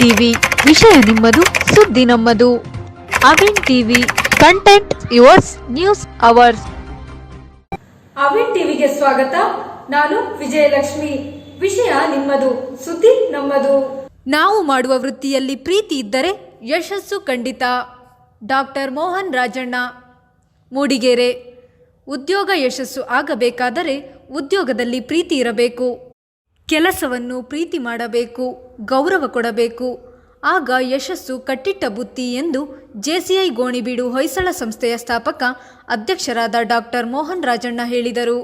TV ವಿಷಯ ನಿಮ್ಮದು ಸುದ್ದಿ ನಮ್ಮದು. Avin TV content yours news ours Avin ಟಿವಿಗೆ ಸ್ವಾಗತ. ನಾನು ವಿಜಯಲಕ್ಷ್ಮಿ. ವಿಷಯ ನಿಮ್ಮದು ಸುದ್ದಿ ನಮ್ಮದು. ನಾವು ಮಾಡುವ ವೃತ್ತಿಯಲ್ಲಿ ಪ್ರೀತಿ ಇದ್ದರೆ ಯಶಸ್ಸು ಖಂಡಿತ. ಡಾಕ್ಟರ್ ಮೋಹನ್ ರಾಜಣ್ಣ. ಮೂಡಿಗೆರೆ. ಉದ್ಯೋಗ ಯಶಸ್ಸು ಆಗಬೇಕಾದರೆ ಉದ್ಯೋಗದಲ್ಲಿ ಪ್ರೀತಿ ಇರಬೇಕು. ಕೆಲಸವನ್ನು ಪ್ರೀತಿ ಮಾಡಬೇಕು, ಗೌರವ ಕೊಡಬೇಕು. ಆಗ ಯಶಸ್ಸು ಕಟ್ಟಿಟ್ಟ ಬುತ್ತಿ ಎಂದು ಜೆಸಿಐ ಗೋಣಿಬೀಡು ಹೊಯ್ಸಳ ಸಂಸ್ಥೆಯ ಸ್ಥಾಪಕ ಅಧ್ಯಕ್ಷರಾದ ಡಾಕ್ಟರ್ ಮೋಹನ್ ರಾಜಣ್ಣ ಹೇಳಿದರು.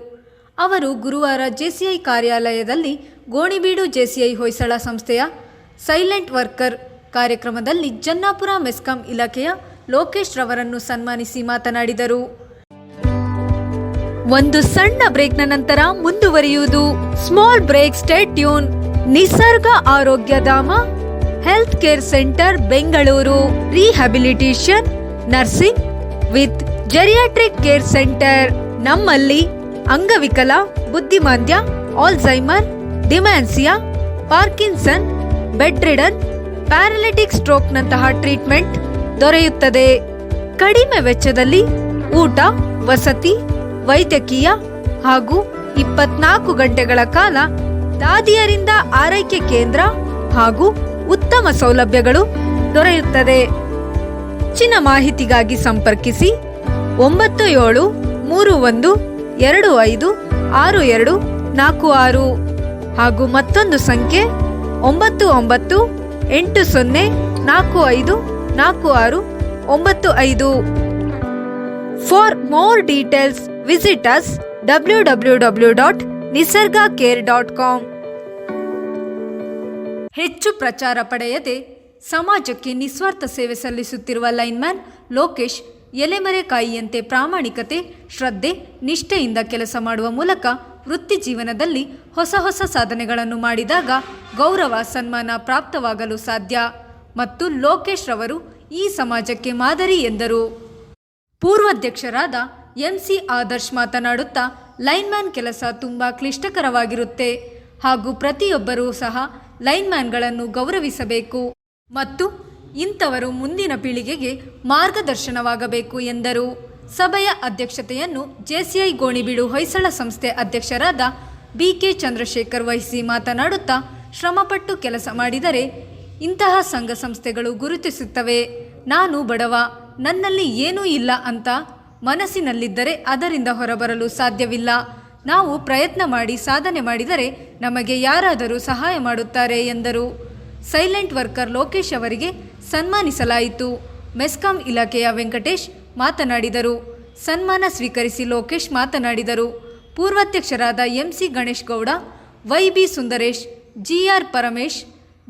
ಅವರು ಗುರುವಾರ ಜೆಸಿಐ ಕಾರ್ಯಾಲಯದಲ್ಲಿ ಗೋಣಿಬೀಡು ಜೆಸಿಐ ಹೊಯ್ಸಳ ಸಂಸ್ಥೆಯ ಸೈಲೆಂಟ್ ವರ್ಕರ್ ಕಾರ್ಯಕ್ರಮದಲ್ಲಿ ಜನ್ನಾಪುರ ಮೆಸ್ಕಾಂ ಇಲಾಖೆಯ ಲೋಕೇಶ್ ರವರನ್ನು ಸನ್ಮಾನಿಸಿ ಮಾತನಾಡಿದರು. ಒಂದು ಸಣ್ಣ ಬ್ರೇಕ್ನ ನಂತರ ಮುಂದುವರಿಯುವುದು. Small break stay tune Nisarga Arogyadhama health care centre Bengaluru. Rehabilitation nursing with geriatric care centre ನಮ್ಮಲ್ಲಿ ಅಂಗವಿಕಲ, ಬುದ್ಧಿಮಾಂದ್ಯ Alzheimer dementia, Parkinson bed paralytic ಸ್ಟ್ರೋಕ್ನಂತಹ treatment ದೊರೆಯುತ್ತದೆ. ಕಡಿಮೆ ವೆಚ್ಚದಲ್ಲಿ ಊಟ, ವಸತಿ ವೈದ್ಯಕೀಯ ಹಾಗೂ ಇಪ್ಪತ್ನಾಲ್ಕು ಗಂಟೆಗಳ ಕಾಲ ದಾದಿಯರಿಂದ ಆರೈಕೆ ಕೇಂದ್ರ ಹಾಗೂ ಉತ್ತಮ ಸೌಲಭ್ಯಗಳು ದೊರೆಯುತ್ತದೆ. ಹೆಚ್ಚಿನ ಮಾಹಿತಿಗಾಗಿ ಸಂಪರ್ಕಿಸಿ ಒಂಬತ್ತು ಏಳು ಮೂರು ಒಂದು ಎರಡು ಐದು ಆರು ಎರಡು ನಾಲ್ಕು ಆರು ಹಾಗೂ ಮತ್ತೊಂದು ಸಂಖ್ಯೆ ಒಂಬತ್ತು ಒಂಬತ್ತು ಎಂಟು ಸೊನ್ನೆ ನಾಲ್ಕು ಐದು ನಾಲ್ಕು ಆರು ಒಂಬತ್ತು ಐದು. For more details visit us W W W dot Nisarga care dot com ಹೆಚ್ಚು ಪ್ರಚಾರ ಪಡೆಯದೆ ಸಮಾಜಕ್ಕೆ ನಿಸ್ವಾರ್ಥ ಸೇವೆ ಸಲ್ಲಿಸುತ್ತಿರುವ ಲೈನ್ಮ್ಯಾನ್ ಲೋಕೇಶ್ ಎಲೆಮರೆಕಾಯಿಯಂತೆ ಪ್ರಾಮಾಣಿಕತೆ, ಶ್ರದ್ಧೆ, ನಿಷ್ಠೆಯಿಂದ ಕೆಲಸ ಮಾಡುವ ಮೂಲಕ ವೃತ್ತಿ ಜೀವನದಲ್ಲಿ ಹೊಸ ಹೊಸ ಸಾಧನೆಗಳನ್ನು ಮಾಡಿದಾಗ ಗೌರವ, ಸನ್ಮಾನ ಪ್ರಾಪ್ತವಾಗಲು ಸಾಧ್ಯ. ಮತ್ತು ಲೋಕೇಶ್ ರವರು ಈ ಸಮಾಜಕ್ಕೆ ಮಾದರಿ ಎಂದರು. ಪೂರ್ವಾಧ್ಯಕ್ಷರಾದ ಎಂಸಿ ಆದರ್ಶ್ ಮಾತನಾಡುತ್ತಾ ಲೈನ್ಮ್ಯಾನ್ ಕೆಲಸ ತುಂಬ ಕ್ಲಿಷ್ಟಕರವಾಗಿರುತ್ತೆ. ಹಾಗೂ ಪ್ರತಿಯೊಬ್ಬರೂ ಸಹ ಲೈನ್ಮ್ಯಾನ್ಗಳನ್ನು ಗೌರವಿಸಬೇಕು. ಮತ್ತು ಇಂಥವರು ಮುಂದಿನ ಪೀಳಿಗೆಗೆ ಮಾರ್ಗದರ್ಶನವಾಗಬೇಕು ಎಂದರು. ಸಭೆಯ ಅಧ್ಯಕ್ಷತೆಯನ್ನು ಜೆಸಿಐ ಗೋಣಿಬೀಡು ಹೊಯ್ಸಳ ಸಂಸ್ಥೆ ಅಧ್ಯಕ್ಷರಾದ ಬಿಕೆ ಚಂದ್ರಶೇಖರ್ ವಹಿಸಿ ಮಾತನಾಡುತ್ತಾ ಶ್ರಮಪಟ್ಟು ಕೆಲಸ ಮಾಡಿದರೆ ಇಂತಹ ಸಂಘ ಸಂಸ್ಥೆಗಳು ಗುರುತಿಸುತ್ತವೆ. ನಾನು ಬಡವ, ನನ್ನಲ್ಲಿ ಏನೂ ಇಲ್ಲ ಅಂತ ಮನಸ್ಸಿನಲ್ಲಿದ್ದರೆ ಅದರಿಂದ ಹೊರಬರಲು ಸಾಧ್ಯವಿಲ್ಲ. ನಾವು ಪ್ರಯತ್ನ ಮಾಡಿ ಸಾಧನೆ ಮಾಡಿದರೆ ನಮಗೆ ಯಾರಾದರೂ ಸಹಾಯ ಮಾಡುತ್ತಾರೆ ಎಂದರು. ಸೈಲೆಂಟ್ ವರ್ಕರ್ ಲೋಕೇಶ್ ಅವರಿಗೆ ಸನ್ಮಾನಿಸಲಾಯಿತು. ಮೆಸ್ಕಾಂ ಇಲಾಖೆಯ ವೆಂಕಟೇಶ್ ಮಾತನಾಡಿದರು. ಸನ್ಮಾನ ಸ್ವೀಕರಿಸಿ ಲೋಕೇಶ್ ಮಾತನಾಡಿದರು. ಪೂರ್ವಾಧ್ಯಕ್ಷರಾದ MC Ganesh Gowda YB Sundaresh GR Paramesh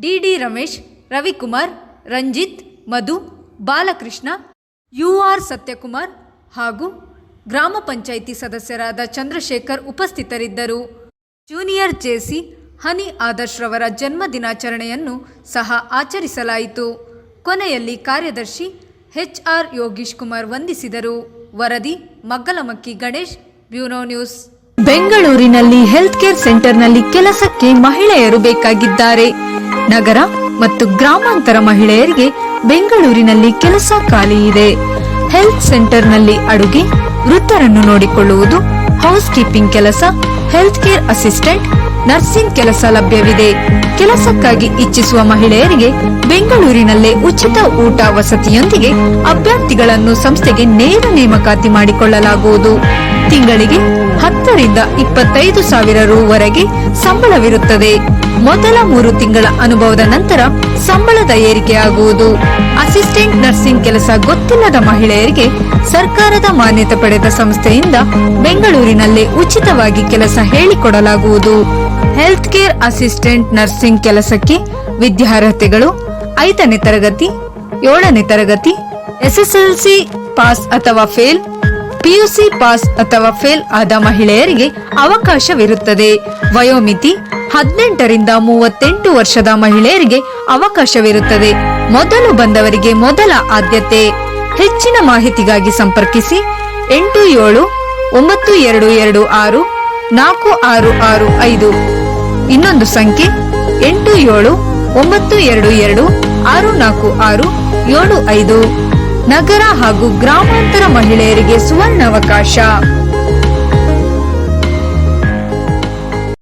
DD Ramesh, Ravikumar, Ranjith, Madhu, Balakrishna, U R Satyakumar ಹಾಗೂ ಗ್ರಾಮ ಪಂಚಾಯಿತಿ ಸದಸ್ಯರಾದ ಚಂದ್ರಶೇಖರ್ ಉಪಸ್ಥಿತರಿದ್ದರು. ಜೂನಿಯರ್ ಜೆಸಿ ಹನಿ ಆದರ್ಶ್ ರವರ ಜನ್ಮ ದಿನಾಚರಣೆಯನ್ನು ಸಹ ಆಚರಿಸಲಾಯಿತು. ಕೊನೆಯಲ್ಲಿ ಕಾರ್ಯದರ್ಶಿ ಎಚ್ ಆರ್ ಯೋಗೀಶ್ ಕುಮಾರ್ ವಂದಿಸಿದರು. ವರದಿ ಮಗ್ಗಲಮಕ್ಕಿ ಗಣೇಶ್ ಬ್ಯೂರೋ ನ್ಯೂಸ್. ಬೆಂಗಳೂರಿನಲ್ಲಿ ಹೆಲ್ತ್ ಕೇರ್ ಸೆಂಟರ್ನಲ್ಲಿ ಕೆಲಸಕ್ಕೆ ಮಹಿಳೆಯರು ಬೇಕಾಗಿದ್ದಾರೆ. ನಗರ ಮತ್ತು ಗ್ರಾಮಾಂತರ ಮಹಿಳೆಯರಿಗೆ ಬೆಂಗಳೂರಿನಲ್ಲಿ ಕೆಲಸ ಖಾಲಿ ಇದೆ. ಹೆಲ್ತ್ ಸೆಂಟರ್ನಲ್ಲಿ ಅಡುಗೆ, ವೃತ್ತರನ್ನು ನೋಡಿಕೊಳ್ಳುವುದು ಹೌಸ್ ಕೀಪಿಂಗ್ ಕೆಲಸ ಹೆಲ್ತ್ ಕೇರ್ ಅಸಿಸ್ಟೆಂಟ್, ನರ್ಸಿಂಗ್ ಕೆಲಸ ಲಭ್ಯವಿದೆ. ಕೆಲಸಕ್ಕಾಗಿ ಇಚ್ಛಿಸುವ ಮಹಿಳೆಯರಿಗೆ ಬೆಂಗಳೂರಿನಲ್ಲೇ ಉಚಿತ ಊಟ ವಸತಿಯೊಂದಿಗೆ ಅಭ್ಯರ್ಥಿಗಳನ್ನು ಸಂಸ್ಥೆಗೆ ನೇರ ನೇಮಕಾತಿ ಮಾಡಿಕೊಳ್ಳಲಾಗುವುದು. ತಿಂಗಳಿಗೆ ಹತ್ತರಿಂದ ಇಪ್ಪತ್ತೈದು ಸಾವಿರ ರೂವರೆಗೆ ಸಂಬಳವಿರುತ್ತದೆ. ಮೊದಲ ಮೂರು ತಿಂಗಳ ಅನುಭವದ ನಂತರ ಸಂಬಳದ ಏರಿಕೆಯಾಗುವುದು ಅಸಿಸ್ಟೆಂಟ್ ನರ್ಸಿಂಗ್ ಕೆಲಸ ಗೊತ್ತಿಲ್ಲದ ಮಹಿಳೆಯರಿಗೆ ಸರ್ಕಾರದ ಮಾನ್ಯತೆ ಪಡೆದ ಸಂಸ್ಥೆಯಿಂದ ಬೆಂಗಳೂರಿನಲ್ಲೇ ಉಚಿತವಾಗಿ ಕೆಲಸ ಹೇಳಿಕೊಡಲಾಗುವುದು. ಹೆಲ್ತ್ ಕೇರ್ ಅಸಿಸ್ಟೆಂಟ್ ನರ್ಸಿಂಗ್ ಕೆಲಸಕ್ಕೆ ವಿದ್ಯಾರ್ಹತೆಗಳು ಐದನೇ ತರಗತಿ, ಏಳನೇ ತರಗತಿ, ಎಸ್ಎಸ್ಎಲ್ಸಿ ಪಾಸ್ ಅಥವಾ ಫೇಲ್ ಪಿಯುಸಿ ಪಾಸ್ ಅಥವಾ ಫೇಲ್ ಆದ ಮಹಿಳೆಯರಿಗೆ ಅವಕಾಶವಿರುತ್ತದೆ. ವಯೋಮಿತಿ ಹದಿನೆಂಟರಿಂದ ಮೂವತ್ತೆಂಟು ವರ್ಷದ ಮಹಿಳೆಯರಿಗೆ ಅವಕಾಶವಿರುತ್ತದೆ. ಮೊದಲು ಬಂದವರಿಗೆ ಮೊದಲ ಆದ್ಯತೆ. ಹೆಚ್ಚಿನ ಮಾಹಿತಿಗಾಗಿ ಸಂಪರ್ಕಿಸಿ ಎಂಟು ಏಳು ಒಂಬತ್ತು ಎರಡು ಎರಡು ಆರು ನಾಲ್ಕು ಆರು ಆರು ಐದು. ಇನ್ನೊಂದು ಸಂಖ್ಯೆ ಎಂಟು ಏಳು ಒಂಬತ್ತು ಎರಡು ಎರಡು ಆರು ನಾಲ್ಕು ಆರು ಏಳು ಐದು. ನಗರ ಹಾಗೂ ಗ್ರಾಮಾಂತರ ಮಹಿಳೆಯರಿಗೆ ಸುವರ್ಣಾವಕಾಶ.